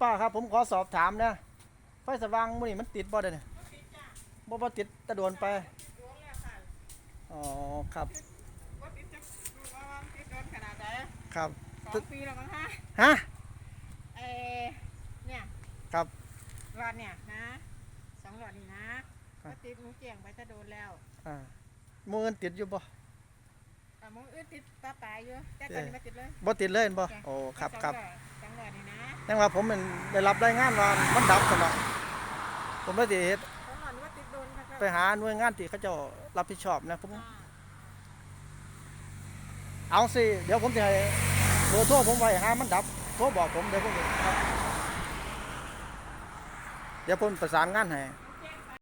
ป้าครับผมขอสอบถามนะไฟสว่างมื้อนี้มันติดบ่เด้อเนี่ยบ่บ่ติดแตะโดนไปอ๋อครับว่าติดจะดูว่าว่าติดโดนขนาดไหนครับสองปีแล้วมั้งฮะฮะเออเนี่ยครับหลอดเนี่ยนะสองหลอดนี่นะครับก็ติดหมูเจียงไปจะโดนแล้วอ่าหมื้ออื่นติดอยู่บ่แต่หมูอื่นติดตาตายอยู่แต่ตอนนี้ไม่ติดเลยบ่ติดเลยเห็นบ่โอ้ครับสองครับหลอดสองหลอด นี่นะยังว่าผมมันได้รับรายงานว่ามันดับซั่นเนาะผมเลยสิเฮ็ดสองหลอดนี่ว่าติดโดนครับไปหาหน่วยงานที่เขาเจ้ารับผิดชอบนะผมอ่าเอาสิเดี๋ยวผมจะให้เบอร์โทรผมไว้หามันดับโทรบอกผมเดี๋ยวผมครับเดี๋ยวผมประสานงานให้มัน